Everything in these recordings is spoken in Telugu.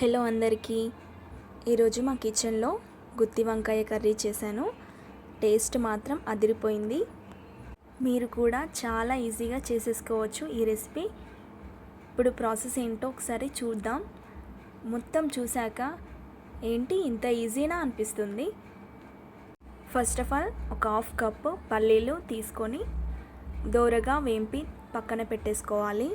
హలో అందరికీ. ఈరోజు మా కిచెన్లో గుత్తి వంకాయ కర్రీ చేశాను. టేస్ట్ మాత్రం అదిరిపోయింది. మీరు కూడా చాలా ఈజీగా చేసేసుకోవచ్చు ఈ రెసిపీ. ఇప్పుడు ప్రాసెస్ ఏంటో ఒకసారి చూద్దాం. మొత్తం చూశాక ఏంటి ఇంత ఈజీనా అనిపిస్తుంది? ఫస్ట్ ఆఫ్ ఆల్ ఒక హాఫ్ కప్ పల్లీలు తీసుకొని దోరగా వేంపి పక్కన పెట్టేసుకోవాలి.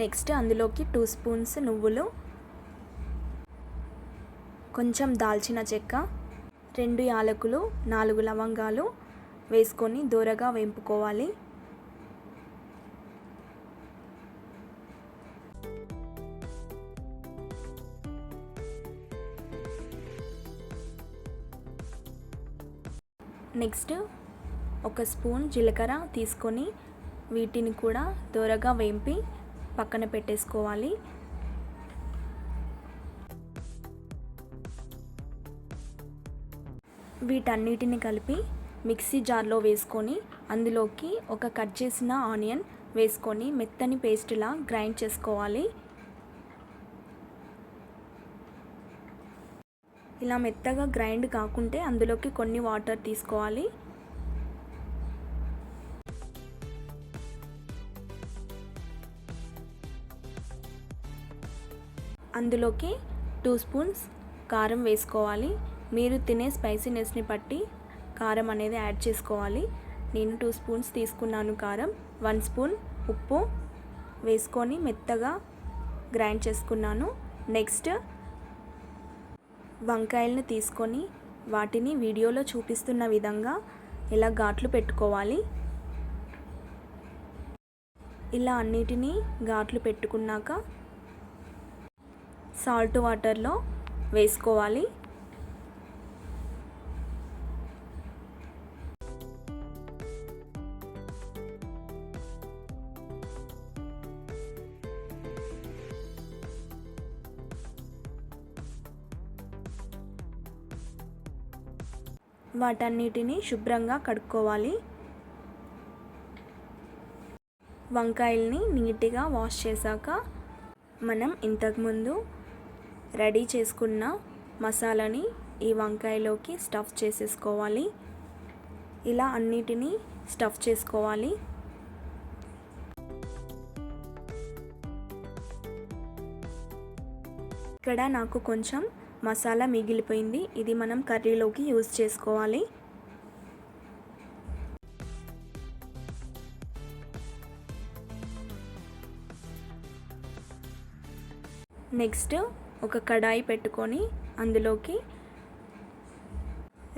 నెక్స్ట్ అందులోకి టూ స్పూన్స్ నువ్వులు కొంచెం దాల్చిన చెక్క రెండు యాలకులు నాలుగు లవంగాలు వేసుకొని దూరగా వేంపుకోవాలి. నెక్స్ట్ ఒక స్పూన్ జీలకర్ర తీసుకొని వీటిని కూడా దూరగా వేంపి పక్కన పెట్టేసుకోవాలి. వీటన్నిటిని కలిపి మిక్సీ జార్లో వేసుకొని అందులోకి ఒక కట్ చేసిన ఆనియన్ వేసుకొని మెత్తని పేస్ట్లా గ్రైండ్ చేసుకోవాలి. ఇలా మెత్తగా గ్రైండ్ కాకుంటే అందులోకి కొన్ని వాటర్ తీసుకోవాలి. అందులోకి టూ స్పూన్స్ కారం వేసుకోవాలి. మీరు తినే స్పైసీనెస్ని బట్టి కారం అనేది యాడ్ చేసుకోవాలి. నేను టూ స్పూన్స్ తీసుకున్నాను కారం. వన్ స్పూన్ ఉప్పు వేసుకొని మెత్తగా గ్రైండ్ చేసుకున్నాను. నెక్స్ట్ వంకాయలను తీసుకొని వాటిని వీడియోలో చూపిస్తున్న విధంగా ఇలా ఘాట్లు పెట్టుకోవాలి. ఇలా అన్నిటినీ ఘాట్లు పెట్టుకున్నాక సాల్ట్ వాటర్లో వేసుకోవాలి. వాటన్నిటిని శుభ్రంగా కడుక్కోవాలి. వంకాయల్ని నీట్గా వాష్ చేశాక మనం ఇంతకుముందు రెడీ చేసుకున్న మసాలాని ఈ వంకాయలోకి స్టఫ్ చేసేసుకోవాలి. ఇలా అన్నిటినీ స్టఫ్ చేసుకోవాలి. ఇక్కడ నాకు కొంచెం మసాలా మిగిలిపోయింది. ఇది మనం కర్రీలోకి యూజ్ చేసుకోవాలి. నెక్స్ట్ ఒక కడాయి పెట్టుకొని అందులోకి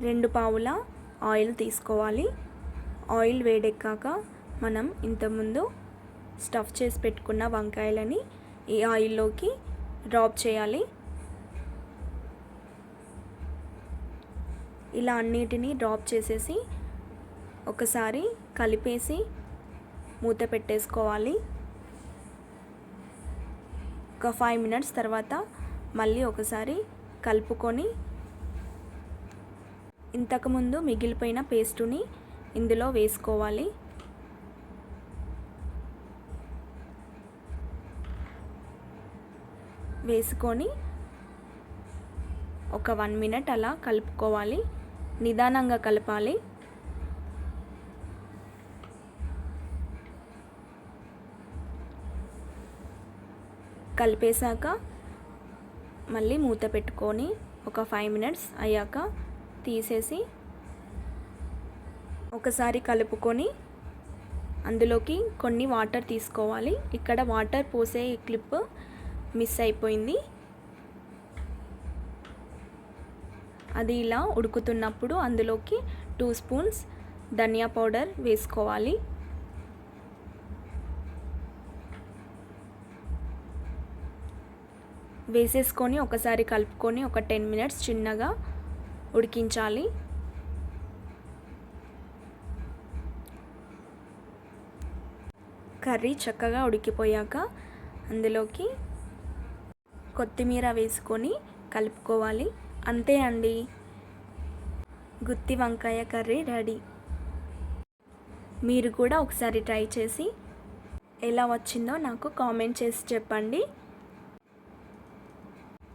రెండు పావుల ఆయిల్ తీసుకోవాలి. ఆయిల్ వేడెక్కాక మనం ఇంతకుముందు స్టఫ్ చేసి పెట్టుకున్న వంకాయలని ఈ ఆయిల్లోకి డ్రాప్ చేయాలి. ఇలా అన్నిటినీ డ్రాప్ చేసేసి ఒకసారి కలిపేసి మూత పెట్టేసుకోవాలి. ఒక ఫైవ్ మినిట్స్ తర్వాత మళ్ళీ ఒకసారి కలుపుకొని ఇంతకుముందు మిగిలిపోయిన పేస్టుని ఇందులో వేసుకోవాలి. వేసుకొని ఒక వన్ మినిట్ అలా కలుపుకోవాలి. నిదానంగా కలపాలి. కలిపేశాక మళ్ళీ మూత పెట్టుకొని ఒక ఫైవ్ మినిట్స్ అయ్యాక తీసేసి ఒకసారి కలుపుకొని అందులోకి కొన్ని వాటర్ తీసుకోవాలి. ఇక్కడ వాటర్ పోసే క్లిప్ మిస్ అయిపోయింది. అది ఇలా ఉడుకుతున్నప్పుడు అందులోకి టూ స్పూన్స్ ధనియా పౌడర్ వేసుకోవాలి. వేసేసుకొని ఒకసారి కలుపుకొని ఒక టెన్ మినిట్స్ చిన్నగా ఉడికించాలి. కర్రీ చక్కగా ఉడికిపోయాక అందులోకి కొత్తిమీర వేసుకొని కలుపుకోవాలి. అంతే అండి. గుత్తి వంకాయ కర్రీ రెడీ. మీరు కూడా ఒకసారి ట్రై చేసి ఎలా వచ్చిందో నాకు కామెంట్ చేసి చెప్పండి.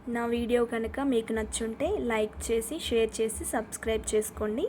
నా వీడియో కనుక మీకు నచ్చుంటే లైక్ చేసి షేర్ చేసి సబ్స్క్రైబ్ చేసుకోండి.